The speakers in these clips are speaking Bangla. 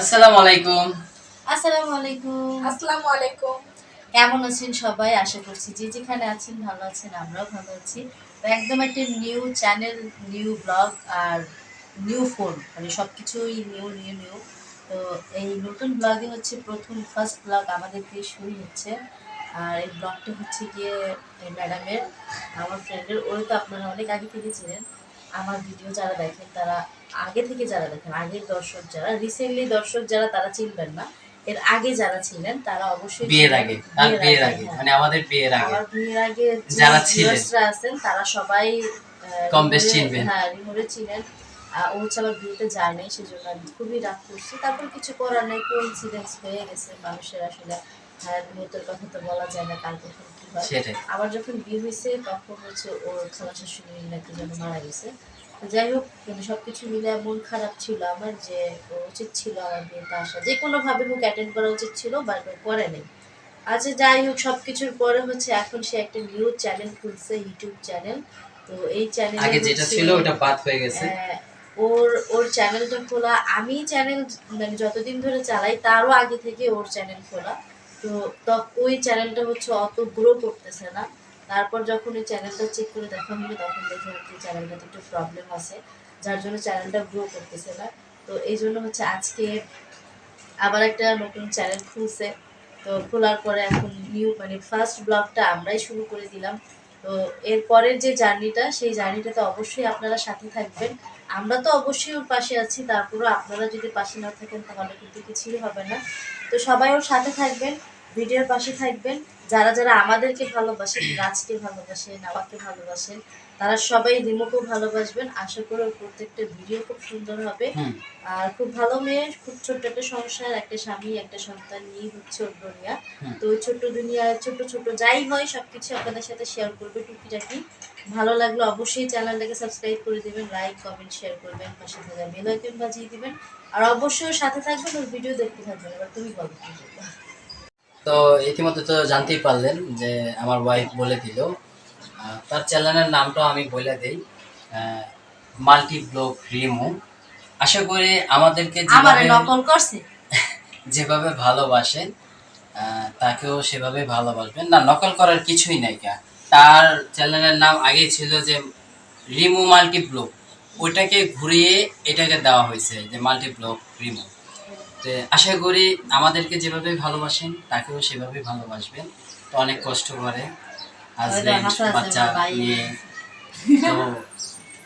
আসসালামু আলাইকুম। আসসালামু আলাইকুম। আসসালামু আলাইকুম। কেমন আছেন সবাই? আশা করছি যে যেখানে আছেন ভালো আছেন আমরাও ভালো আছি। তো একদম একটা নিউ চ্যানেল নিউ ব্লগ আর নিউ ফোন মানে সব কিছুই নিউ নিউ নিউ তো এই নতুন ব্লগে হচ্ছে প্রথম ফার্স্ট ব্লগ আমাদের দিয়ে শুরু হচ্ছে। আর এই ব্লগটা হচ্ছে গিয়ে এই ম্যাডামের আমার ফ্রেন্ডের ওই তো আপনারা অনেক আগে থেকে ছিলেন আমার ভিডিও যারা দেখেন তারা আগে থেকে যারা দেখেন আগের দর্শক যারা রিসেন্টলি দর্শক যারা তারা চিনবেন না। এর আগে যারা ছিলেন তারা অবশ্যই বিয়ের আগে তার বিয়ের আগে হ্যাঁ। মানে আমাদের বিয়ের আগে। আমার বিয়ের আগে যারা ছিলেন। আছেন তারা সবাই কম বেশ চিনবেন। হ্যাঁ রিমোরে ছিলেন। ও হচ্ছে আমার বিয়েতে যায় নাই সেজন্য আমি খুবই রাগ করছি। তারপর কিছু করার নাই কোইন্সিডেন্স হয়ে গেছে মানুষের আসলে হ্যাঁ বিয়েতের কথা তো বলা যায় না কাল কখন কি হয়। আবার যখন বিয়ে হয়েছে তখন হচ্ছে ওর খালা শাশুড়ি নাকি যেন মারা গেছে। যাই হোক কিন্তু সবকিছু মিলে মন খারাপ ছিল আমার যে উচিত ছিল আমার বিয়েতে আসা যে কোনোভাবে হোক অ্যাটেন্ড করা উচিত ছিল বাট করে নেই। আচ্ছা যাই হোক সব কিছুর পরে হচ্ছে এখন সে একটা নিউ চ্যানেল খুলছে ইউটিউব চ্যানেল তো এই চ্যানেল আগে যেটা ছিল ওটা বাদ হয়ে গেছে। ওর ওর চ্যানেলটা খোলা। আমি চ্যানেল মানে যতদিন ধরে চালাই তারও আগে থেকে ওর চ্যানেল খোলা। তো ওই চ্যানেলটা হচ্ছে অত গ্রো করতেছে না। তারপর যখন ওই চ্যানেলটা চেক করে দেখা হলো তখন দেখলাম কি চ্যানেলটাতে একটু প্রবলেম আছে, যার জন্য চ্যানেলটা গ্রো করতেছে না। তো এই জন্য হচ্ছে আজকে আবার একটা নতুন চ্যানেল খুলছে। তো খোলার পরে এখন নিউ মানে ফার্স্ট ব্লগটা আমরাই শুরু করে দিলাম। তো এরপরের যে জার্নিটা সেই জার্নিটাতে অবশ্যই আপনারা সাথে থাকবেন। আমরা তো অবশ্যই ওর পাশে আছি, তারপরেও আপনারা যদি পাশে না থাকেন, তাহলে কিন্তু কিছুই হবে না। তো সবাই ওর সাথে থাকবেন ভিডিওর পাশে থাকবেন। যারা যারা আমাদেরকে ভালোবাসেন রাজকে ভালোবাসেন আমাকে ভালোবাসেন তারা সবাই রিমোকেও ভালোবাসবেন। আশা করি প্রত্যেকটা ভিডিও খুব সুন্দর হবে। আর খুব ভালো মেয়ে খুব ছোট্ট একটা সংসার একটা স্বামী একটা সন্তান নিয়ে হচ্ছে ওর দুনিয়া। তো ওই ছোট্ট দুনিয়ায় ছোট ছোট যাই হয় সবকিছু আপনাদের সাথে শেয়ার করবে টুকিটাকি। ভালো লাগলে অবশ্যই চ্যানেলটাকে সাবস্ক্রাইব করে দিবেন লাইক কমেন্ট শেয়ার করবেন পাশে থাকা বেল আইকন বাজিয়ে দিবেন। আর অবশ্যই সাথে থাকবেন ওর ভিডিও দেখতে থাকবেন। এবার তুমি বলব। তো ইতিমধ্যে তো জানতেই পারলেন যে আমার ওয়াইফ বলে দিল। তার চ্যানেলের নামটাও আমি বলে দিই। Multi blog Rimu. আশা করি আমাদেরকে আমারে যেভাবে নকল করছে? যেভাবে ভালোবাসেন তাকেও সেভাবে ভালোবাসবেন। না নকল করার কিছুই নাই কা। তার চ্যানেলের নাম আগেই ছিল যে রিমু মাল্টি ব্লগ ওইটাকে ঘুরিয়ে এটাকে দেওয়া হয়েছে যে মাল্টি ব্লক রিমু। তো আশা করি আমাদেরকে যেভাবে ভালোবাসেন তাকেও সেভাবে ভালোবাসবেন। তো অনেক কষ্ট করে হাসি বাচ্চা নিয়ে। তো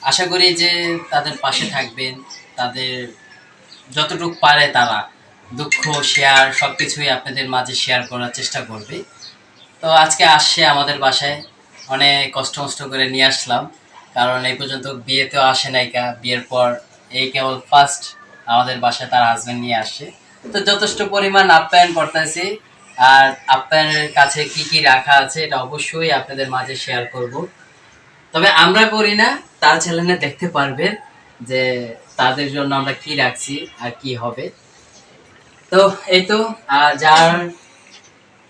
আশা করি যে তাদের পাশে থাকবেন তাদের যতটুকু পারে তারা দুঃখ শেয়ার সব কিছুই আপনাদের মাঝে শেয়ার করার চেষ্টা করবে। তো আজকে আসছে আমাদের বাসায়। অনেক কষ্ট মষ্ট করে নিয়ে আসলাম। কারণ এই পর্যন্ত বিয়েতেও আসে নাইকা বিয়ের পর এই কেবল ফার্স্ট আমাদের বাসায় তার হাজবেন্ড নিয়ে আসছে তো যথেষ্ট পরিমাণ আপ্যায়ন করতেছি। আর আপ্যায়নের কাছে কি কি রাখা আছে এটা অবশ্যই আপনাদের মাঝে শেয়ার করব। তবে আমরা করি না, তার চ্যানেলে দেখতে পারবেন যে তাদের জন্য আমরা কি রাখছি আর কি হবে। তো এই তো যার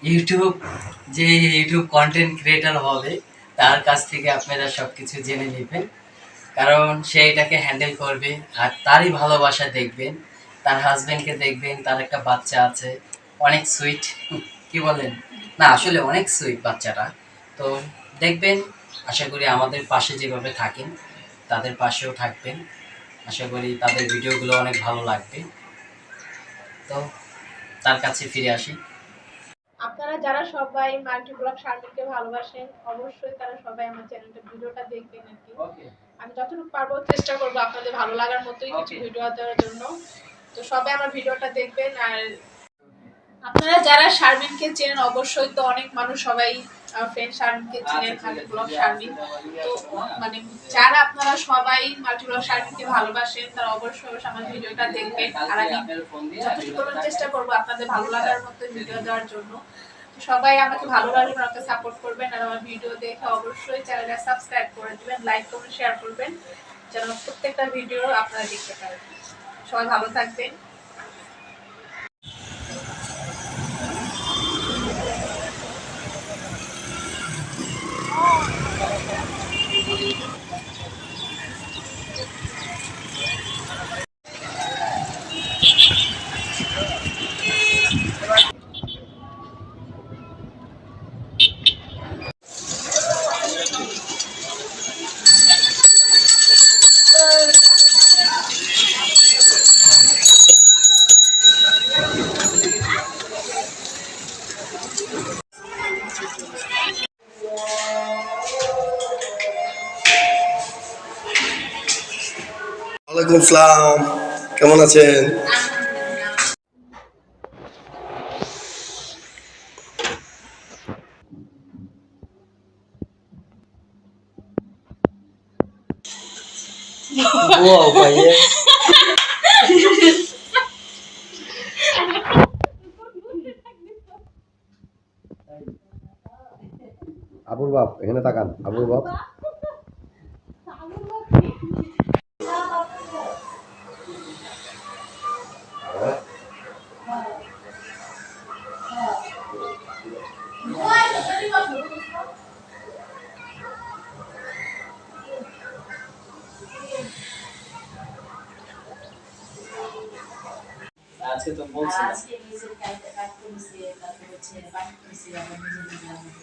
ইউটিউব যে ইউটিউব কন্টেন্ট ক্রিয়েটার হবে, তার কাছ থেকে আপনারা সব কিছু জেনে নেবেন। কারণ সে এটাকে হ্যান্ডেল করবে আর তারই ভালোবাসা দেখবেন তার হাজবেন্ডকে দেখবেন তার একটা বাচ্চা আছে অনেক সুইট কি বলেন না আসলে অনেক সুইট বাচ্চাটা। তো দেখবেন আশা করি আমাদের পাশে যেভাবে থাকেন তাদের পাশেও থাকবেন। আশা করি তাদের ভিডিওগুলো অনেক ভালো লাগবে। তো তার কাছে ফিরে আসি। আপনারা যারা সবাই মাল্টি ব্লগ শারমিনকে ভালোবাসেন অবশ্যই তারা সবাই আমার চ্যানেলটা ভিডিওটা দেখবেন আর কি। আমি যতটুকু পারব চেষ্টা করব আপনাদের ভালো লাগার মতোই কিছু ভিডিও দেওয়ার জন্য। তো সবাই আমার ভিডিওটা দেখবেন আর আপনারা যারা শারমিনকে চেনেন অবশ্যই তো অনেক মানুষ সবাই ফ্রেন্ড শারমিনকে চেনেন মাল্টি ব্লগ শারমিন। তো মানে যারা আপনারা সবাই মাল্টি ব্লগ শারমিনকে ভালোবাসেন তারা অবশ্যই অবশ্যই আমার ভিডিওটা দেখবেন। আর আমি যথেষ্ট চেষ্টা করব আপনাদের ভালো লাগার মতো ভিডিও দেওয়ার জন্য। সবাই আমাকে ভালোবাসবেন আমাকে সাপোর্ট করবেন আর আমার ভিডিও দেখে অবশ্যই চ্যানেলটা সাবস্ক্রাইব করে দিবেন লাইক করুন শেয়ার করবেন, যেন প্রত্যেকটা ভিডিও আপনারা দেখতে পারেন। সবাই ভালো থাকবেন। ওয়ালাইকুম আসসালাম কেমন আছেন? Wow, ভাইয়া আবুর বাপ এখানে তাকান আবুর বাপ। আজকে তো বলছিলাম আজকে নিজের কাজে কাজ করেছি তারপর হচ্ছে বাকি করেছি আবার নিজে নিজে আমাদের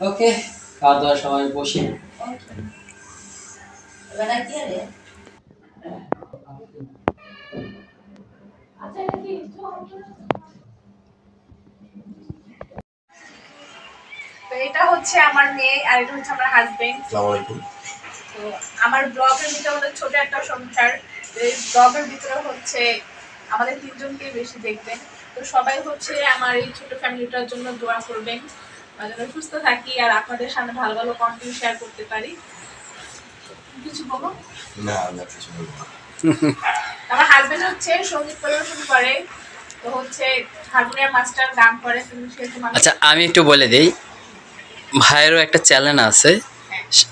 ওকে খাওয়া দাওয়ার সময় বসি। এবার আর কি আরে তো এটা হচ্ছে আমার মেয়ে আর এটা হচ্ছে আমার হাজবেন্ড আসসালামু আলাইকুম। তো আমার ব্লগের ভিতরে আমাদের ছোট একটা সংসার এই ব্লগের ভিতরে হচ্ছে আমাদের তিনজনকে বেশি দেখবেন। তো সবাই হচ্ছে আমার এই ছোট ফ্যামিলিটার জন্য দোয়া করবেন। যেন সুস্থ থাকি আর আপনাদের সামনে ভালো ভালো কন্টেন্ট শেয়ার করতে পারি। কিছু বলো? না না কিছু বলব আমার হাজবেন্ড হচ্ছে সংগীত পরিবেশন করে। তো হচ্ছে হারমোনিয়াম মাস্টার গান করে। আচ্ছা আমি একটু বলে দিই। ভাইয়েরও একটা চ্যানেল আছে।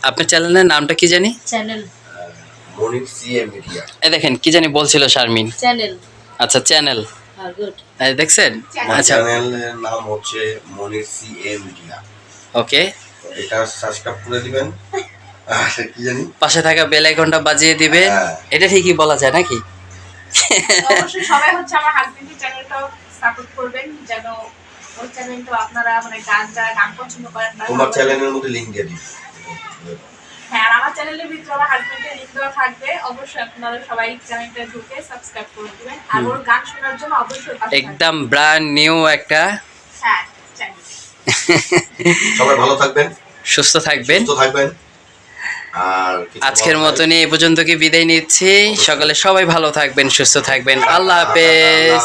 আপনার চ্যানেলের নামটা কি জানি? চ্যানেল। Monir CA media. এই দেখেন কি জানি বলছিল শারমিন। চ্যানেল। আচ্ছা চ্যানেল। হ্যাঁ গুড এই দেখছেন? আচ্ছা। চ্যানেলের নাম হচ্ছে মনির সিএ মিডিয়া। ওকে। এটা সাবস্ক্রাইব করে দিবেন। আর কি জানি? পাশে থাকা বেল আইকনটা বাজিয়ে দিবে হ্যাঁ। এটা ঠিকই বলা যায় নাকি? অবশ্যই সবাই হচ্ছে আমার হাজবেন্ডের চ্যানেলটাও সাপোর্ট করবেন যেন ওর চ্যানেলটা আপনারা মানে গান যারা গান পছন্দ করেন তোমার চ্যানেলের মধ্যে লিংক দিয়ে দিই হ্যাঁ আর আমার চ্যানেলের ভিতরে আমার হাজবেন্ডের লিঙ্ক দেওয়া থাকবে। অবশ্যই আপনারা সবাই চ্যানেলটা ঢুকে সাবস্ক্রাইব করে দিবেন। আর ওর গান শোনার জন্য অবশ্যই একদম ব্র্যান্ড নিউ একটা হ্যাঁ সবাই ভালো থাকবেন। সুস্থ থাকবেন। সুস্থ থাকবেন। আর আজকের। মতনই এই পর্যন্ত কি বিদায় নিচ্ছি। সকালে সবাই ভালো থাকবেন সুস্থ থাকবেন। আল্লাহ হাফেজ।